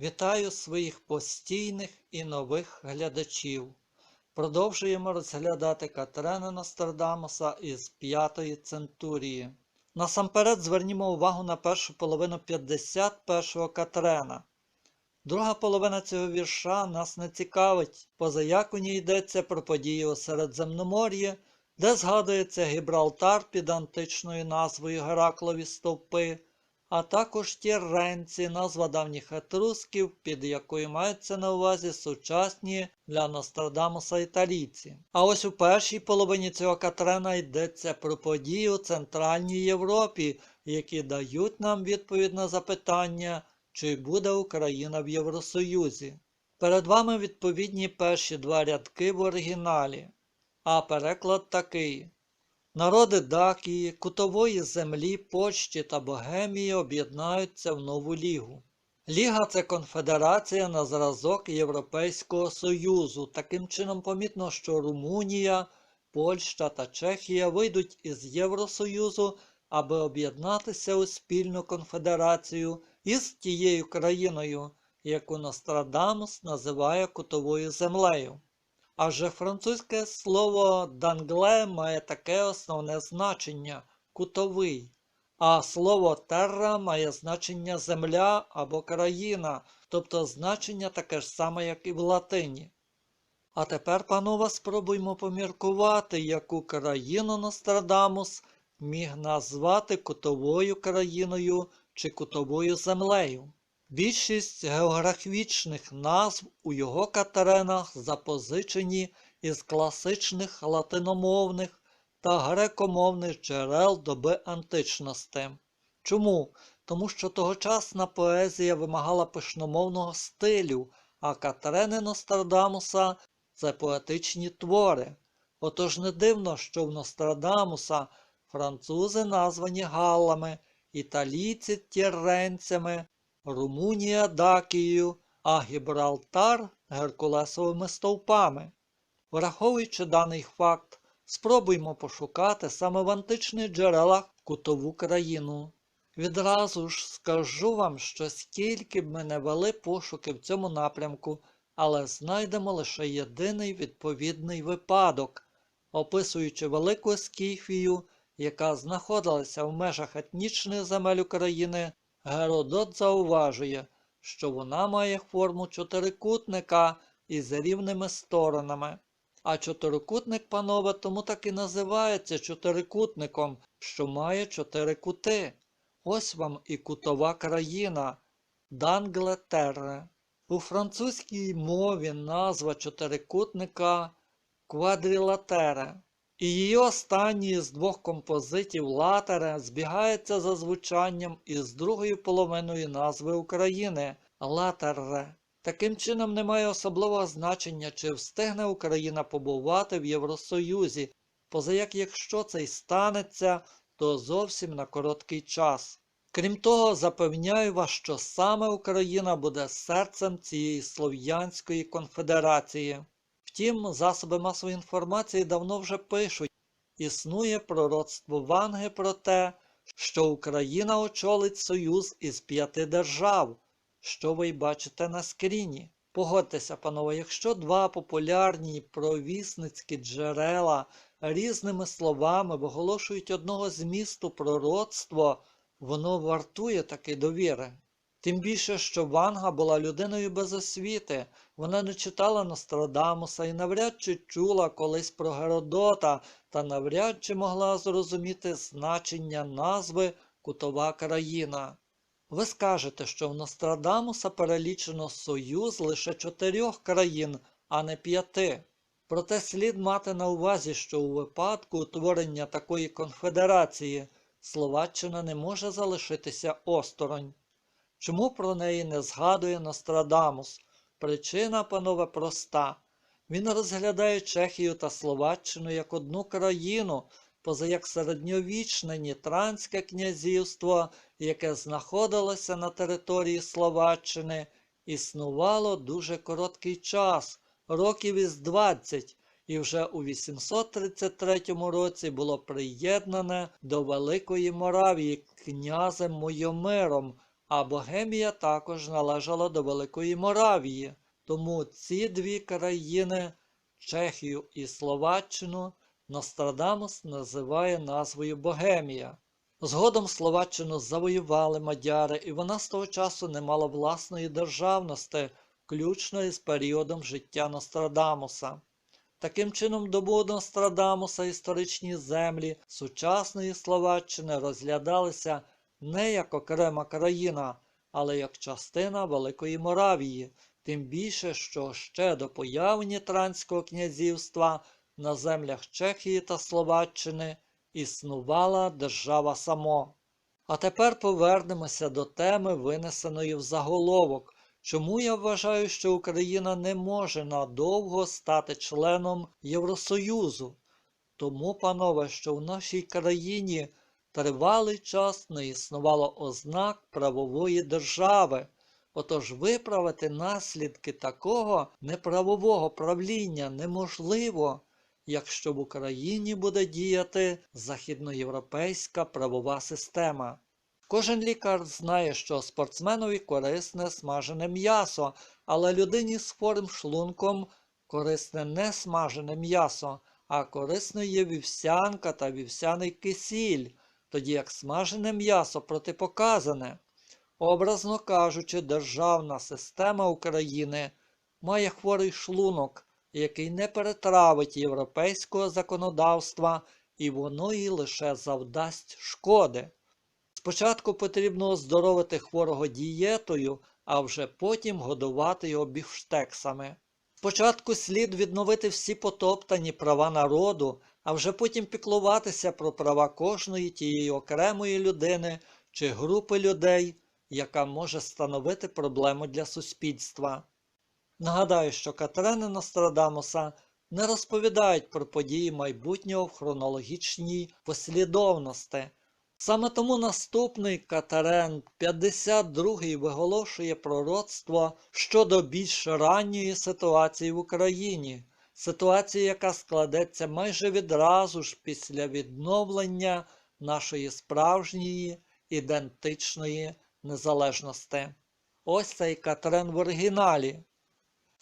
Вітаю своїх постійних і нових глядачів. Продовжуємо розглядати Катерина Нострадамуса із п'ятої центурії. Насамперед звернімо увагу на першу половину 51-го Катерина. Друга половина цього вірша нас не цікавить, поза як у ній йдеться про події у Середземномор'ї, де згадується Гібралтар під античною назвою Гераклові стовпи, а також Тірренці, назва давніх етрусків, під якою маються на увазі сучасні для Нострадамуса італійці. А ось у першій половині цього Катрена йдеться про події у Центральній Європі, які дають нам відповідь на запитання, чи буде Україна в Євросоюзі. Перед вами відповідні перші два рядки в оригіналі, а переклад такий. Народи Дакії, Кутової землі, Польщі та Богемії об'єднаються в нову лігу. Ліга це конфедерація на зразок Європейського Союзу. Таким чином помітно, що Румунія, Польща та Чехія вийдуть із Євросоюзу, аби об'єднатися у спільну конфедерацію із тією країною, яку Нострадамус називає Кутовою землею. Адже французьке слово дангле має таке основне значення кутовий, а слово терра має значення земля або країна, тобто значення таке ж саме, як і в латині. А тепер, панове, спробуймо поміркувати, яку країну Нострадамус міг назвати кутовою країною чи кутовою землею. Більшість географічних назв у його катеренах запозичені із класичних латиномовних та грекомовних джерел доби античності. Чому? Тому що тогочасна поезія вимагала пишномовного стилю, а катерени Нострадамуса це поетичні твори. Отож не дивно, що в Нострадамуса французи названі галлами, італійці тірренцями, Румунія Дакією, а Гібралтар Геркулесовими стовпами. Враховуючи даний факт, спробуймо пошукати саме в античних джерелах кутову країну. Відразу ж скажу вам, що скільки б ми не вели пошуки в цьому напрямку, але знайдемо лише єдиний відповідний випадок, описуючи велику Скіфію, яка знаходилася в межах етнічних земель України, Геродот зауважує, що вона має форму чотирикутника із рівними сторонами. А чотирикутник, панове, тому так і називається чотирикутником, що має чотири кути. Ось вам і кутова країна Данглетерре. У французькій мові назва чотирикутника квадрілатере. І її останній з двох композитів латере збігається за звучанням із другою половиною назви України латерре. Таким чином немає особливого значення, чи встигне Україна побувати в Євросоюзі, поза як якщо це й станеться, то зовсім на короткий час. Крім того, запевняю вас, що саме Україна буде серцем цієї слов'янської конфедерації. Втім, засоби масової інформації давно вже пишуть, існує пророцтво Ванги про те, що Україна очолить союз із п'яти держав, що ви й бачите на скріні. Погодьтеся, панове, якщо два популярні провісницькі джерела різними словами виголошують одного змісту пророцтво, воно вартує таки довіри. Тим більше, що Ванга була людиною без освіти, вона не читала Нострадамуса і навряд чи чула колись про Геродота та навряд чи могла зрозуміти значення назви Кутова країна. Ви скажете, що в Нострадамуса перелічено союз лише чотирьох країн, а не п'яти. Проте слід мати на увазі, що у випадку утворення такої конфедерації Словаччина не може залишитися осторонь. Чому про неї не згадує Нострадамус? Причина, панове, проста. Він розглядає Чехію та Словаччину як одну країну, поза як середньовічне Нітранське князівство, яке знаходилося на території Словаччини, існувало дуже короткий час, років із 20, і вже у 833 році було приєднане до Великої Моравії князем Мойомиром, а Богемія також належала до Великої Моравії, тому ці дві країни, Чехію і Словаччину, Нострадамус називає назвою Богемія. Згодом Словаччину завоювали мадяри, і вона з того часу не мала власної державності, включно із періодом життя Нострадамуса. Таким чином, добу Нострадамуса історичні землі сучасної Словаччини розглядалися не як окрема країна, але як частина Великої Моравії, тим більше, що ще до появи Нітранського князівства на землях Чехії та Словаччини існувала держава само. А тепер повернемося до теми, винесеної в заголовок. Чому я вважаю, що Україна не може надовго стати членом Євросоюзу? Тому, панове, що в нашій країні тривалий час не існувало ознак правової держави. Отож виправити наслідки такого неправового правління неможливо, якщо в Україні буде діяти західноєвропейська правова система. Кожен лікар знає, що спортсменові корисне смажене м'ясо, але людині з хворим шлунком корисне не смажене м'ясо, а корисно є вівсянка та вівсяний кисіль, тоді як смажене м'ясо протипоказане. Образно кажучи, державна система України має хворий шлунок, який не перетравить європейського законодавства, і воно їй лише завдасть шкоди. Спочатку потрібно оздоровити хворого дієтою, а вже потім годувати його біфштексами. Спочатку слід відновити всі потоптані права народу, а вже потім піклуватися про права кожної тієї окремої людини чи групи людей, яка може становити проблему для суспільства. Нагадаю, що Катерини Нострадамуса не розповідають про події майбутнього в хронологічній послідовності. Саме тому наступний Катерен 52-й виголошує пророцтво щодо більш ранньої ситуації в Україні, ситуації, яка складеться майже відразу ж після відновлення нашої справжньої ідентичної незалежності. Ось цей Катерен в оригіналі.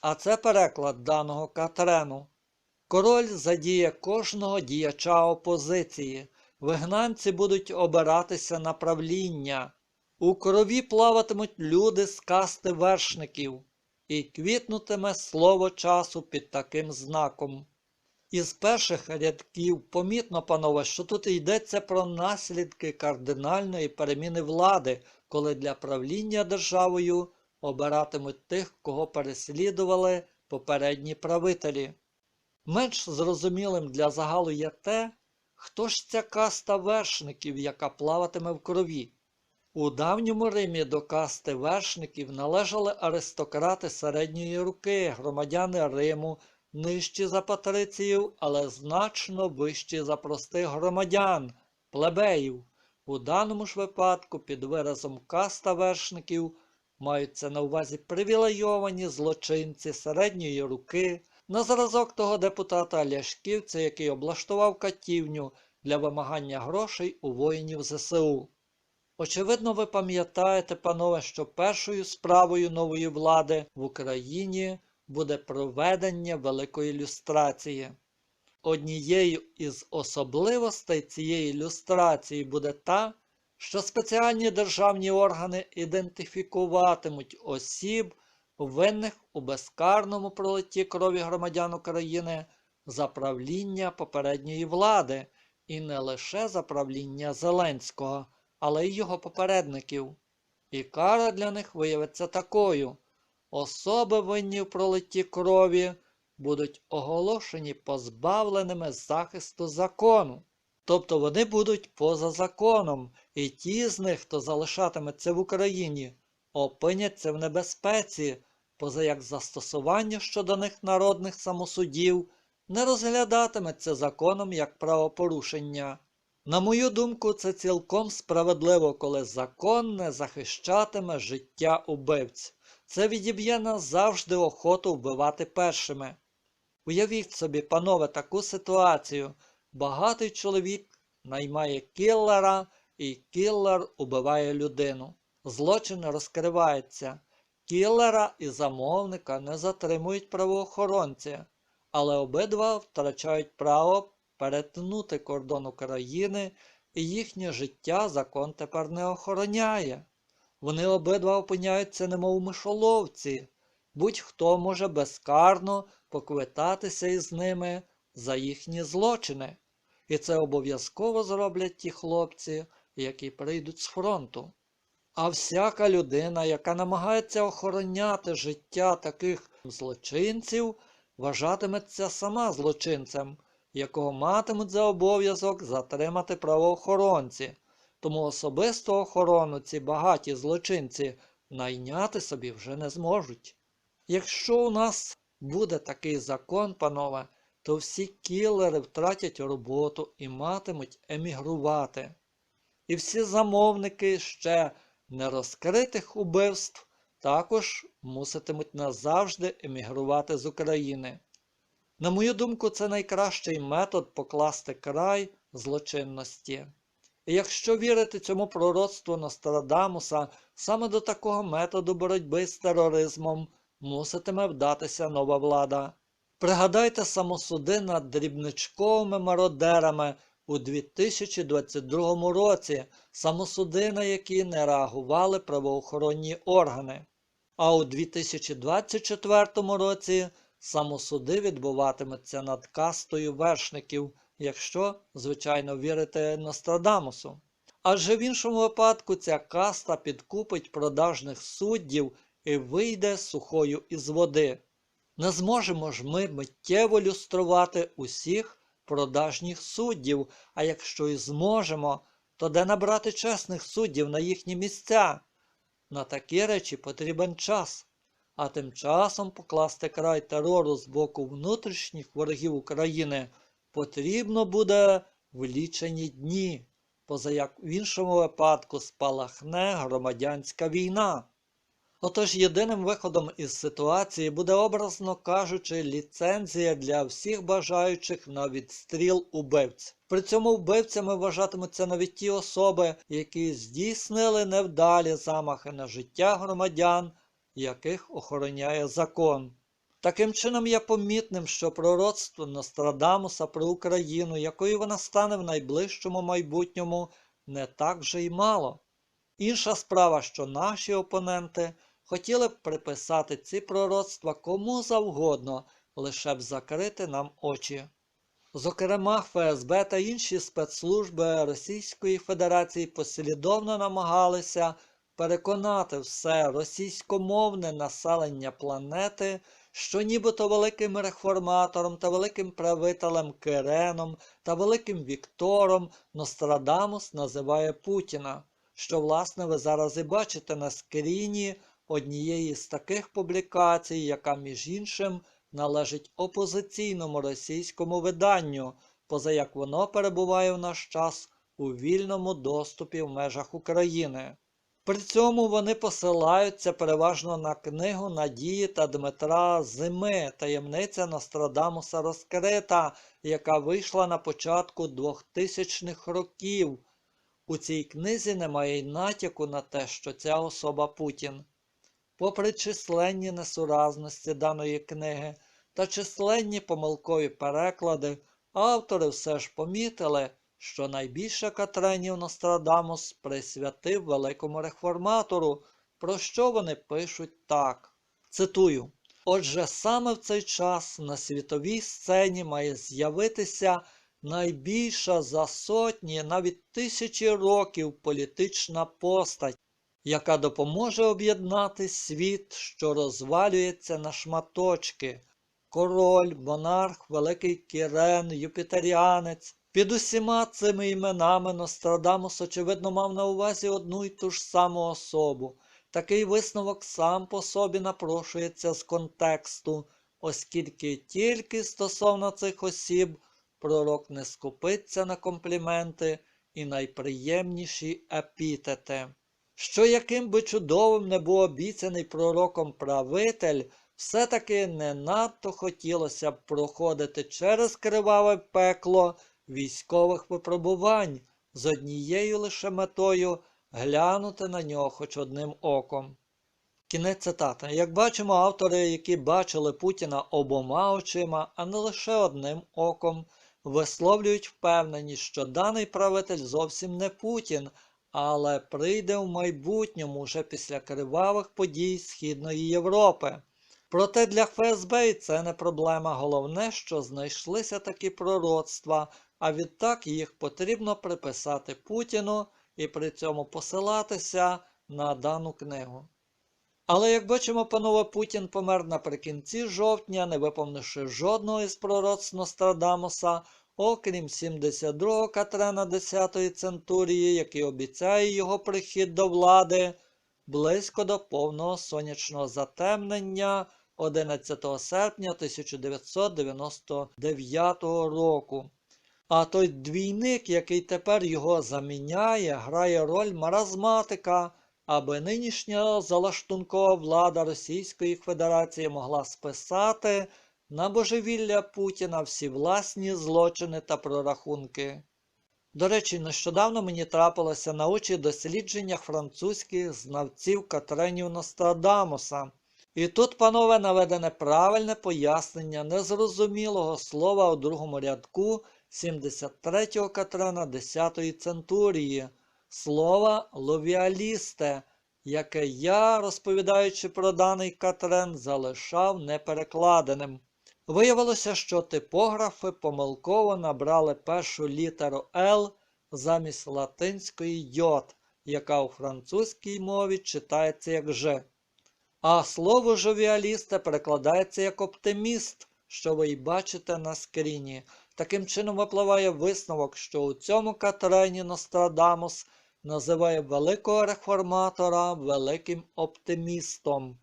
А це переклад даного Катерену. Король задіє кожного діяча опозиції. Вигнанці будуть обиратися на правління. У крові плаватимуть люди з касти вершників, і квітнутиме слово часу під таким знаком. Із перших рядків помітно, панове, що тут йдеться про наслідки кардинальної переміни влади, коли для правління державою обиратимуть тих, кого переслідували попередні правителі. Менш зрозумілим для загалу є те, хто ж ця каста вершників, яка плаватиме в крові. У давньому Римі до касти вершників належали аристократи середньої руки, громадяни Риму, нижчі за патриціїв, але значно вищі за простих громадян, плебеїв. У даному ж випадку під виразом каста вершників маються на увазі привілейовані злочинці середньої руки, на зразок того депутата Ляшківця, який облаштував катівню для вимагання грошей у воїнів ЗСУ. Очевидно, ви пам'ятаєте, панове, що першою справою нової влади в Україні буде проведення великої люстрації. Однією із особливостей цієї люстрації буде та, що спеціальні державні органи ідентифікуватимуть осіб, винних у безкарному пролитті крові громадян України за правління попередньої влади, і не лише за правління Зеленського, але й його попередників. І кара для них виявиться такою: особи винні в пролитті крові будуть оголошені позбавленими захисту закону. Тобто вони будуть поза законом, і ті з них, хто залишатиметься в Україні, опиняться в небезпеці, поза як застосування щодо них народних самосудів не розглядатиметься законом як правопорушення. На мою думку, це цілком справедливо, коли закон не захищатиме життя убивць. Це відіб'є назавжди охоту вбивати першими. Уявіть собі, панове, таку ситуацію. Багатий чоловік наймає кіллера, і кіллер убиває людину. злочин розкривається. Кіллера і замовника не затримують правоохоронці, але обидва втрачають право перетнути кордон України, і їхнє життя закон тепер не охороняє. Вони обидва опиняються немов мишоловці, будь-хто може безкарно поквитатися із ними за їхні злочини. І це обов'язково зроблять ті хлопці, які прийдуть з фронту. А всяка людина, яка намагається охороняти життя таких злочинців, вважатиметься сама злочинцем, якого матимуть за обов'язок затримати правоохоронці. Тому особисту охорону ці багаті злочинці найняти собі вже не зможуть. Якщо у нас буде такий закон, панове, то всі кілери втратять роботу і матимуть емігрувати. І всі замовники ще нерозкритих убивств також муситимуть назавжди емігрувати з України. На мою думку, це найкращий метод покласти край злочинності. І якщо вірити цьому пророцтву Нострадамуса, саме до такого методу боротьби з тероризмом муситиме вдатися нова влада. Пригадайте самосуди над дрібничковими мародерами у 2022 році, самосуди, на які не реагували правоохоронні органи. А у 2024 році самосуди відбуватимуться над кастою вершників, якщо, звичайно, вірити Нострадамусу. Адже в іншому випадку ця каста підкупить продажних суддів і вийде сухою із води. Не зможемо ж ми миттєво люструвати усіх продажніх суддів, а якщо і зможемо, то де набрати чесних суддів на їхні місця? На такі речі потрібен час, а тим часом покласти край терору з боку внутрішніх ворогів України потрібно буде в лічені дні, поза як в іншому випадку спалахне громадянська війна. Отож єдиним виходом із ситуації буде, образно кажучи, ліцензія для всіх бажаючих на відстріл убивць. При цьому вбивцями вважатимуться навіть ті особи, які здійснили невдалі замахи на життя громадян, яких охороняє закон. Таким чином є помітним, що пророцтво Нострадамуса про Україну, якою вона стане в найближчому майбутньому, не так же й мало. Інша справа, що наші опоненти хотіли б приписати ці пророцтва кому завгодно, лише б закрити нам очі. Зокрема, ФСБ та інші спецслужби Російської Федерації послідовно намагалися переконати все російськомовне населення планети, що нібито великим реформатором та великим правителем Киреном та великим Віктором Нострадамус називає Путіна, що, власне, ви зараз і бачите на скріні однієї з таких публікацій, яка, між іншим, належить опозиційному російському виданню, поза як воно перебуває в наш час у вільному доступі в межах України. При цьому вони посилаються переважно на книгу Надії та Дмитра Зими Таємниця Нострадамуса розкрита, яка вийшла на початку 2000-х років. У цій книзі немає й натяку на те, що ця особа Путін. Попри численні несуразності даної книги та численні помилкові переклади, автори все ж помітили, що найбільше Катренів Нострадамус присвятив великому реформатору, про що вони пишуть так. Цитую. Отже, саме в цей час на світовій сцені має з'явитися найбільша за сотні, навіть тисячі років політична постать, яка допоможе об'єднати світ, що розвалюється на шматочки. Король, монарх, великий кірен, юпітеріанець. Під усіма цими іменами Нострадамус, очевидно, мав на увазі одну й ту ж саму особу. Такий висновок сам по собі напрошується з контексту, оскільки тільки стосовно цих осіб пророк не скупиться на компліменти і найприємніші епітети. Що яким би чудовим не був обіцяний пророком правитель, все-таки не надто хотілося б проходити через криваве пекло військових випробувань з однією лише метою глянути на нього хоч одним оком. Кінець цитати. Як бачимо, автори, які бачили Путіна обома очима, а не лише одним оком, висловлюють впевненість, що даний правитель зовсім не Путін, але прийде в майбутньому вже після кривавих подій Східної Європи. Проте для ФСБ це не проблема. Головне, що знайшлися такі пророцтва, а відтак їх потрібно приписати Путіну і при цьому посилатися на дану книгу. Але як бачимо, панове Путін помер наприкінці жовтня, не виповнивши жодного із пророцтв Нострадамуса, окрім 72-го Катрена 10-ї центурії, який обіцяє його прихід до влади близько до повного сонячного затемнення 11 серпня 1999 року. А той двійник, який тепер його заміняє, грає роль маразматика, аби нинішня залаштункова влада Російської Федерації могла списати на божевілля Путіна всі власні злочини та прорахунки. До речі, нещодавно мені трапилося на очі дослідження французьких знавців Катренів Нострадамуса. І тут, панове, наведене правильне пояснення незрозумілого слова у другому рядку 73-го Катрена 10-ї центурії, слова ловіалісте, яке я, розповідаючи про даний Катрен, залишав неперекладеним. Виявилося, що типографи помилково набрали першу літеру Л замість латинської йод, яка у французькій мові читається як Ж. А слово жовіалісте перекладається як оптиміст, що ви й бачите на скріні. Таким чином випливає висновок, що у цьому Катерині Нострадамус називає великого реформатора великим оптимістом.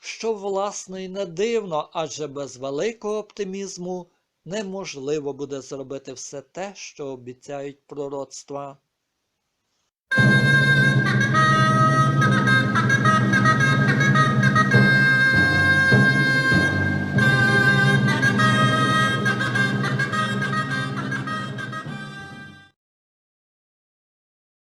Що, власне, і не дивно, адже без великого оптимізму неможливо буде зробити все те, що обіцяють пророцтва.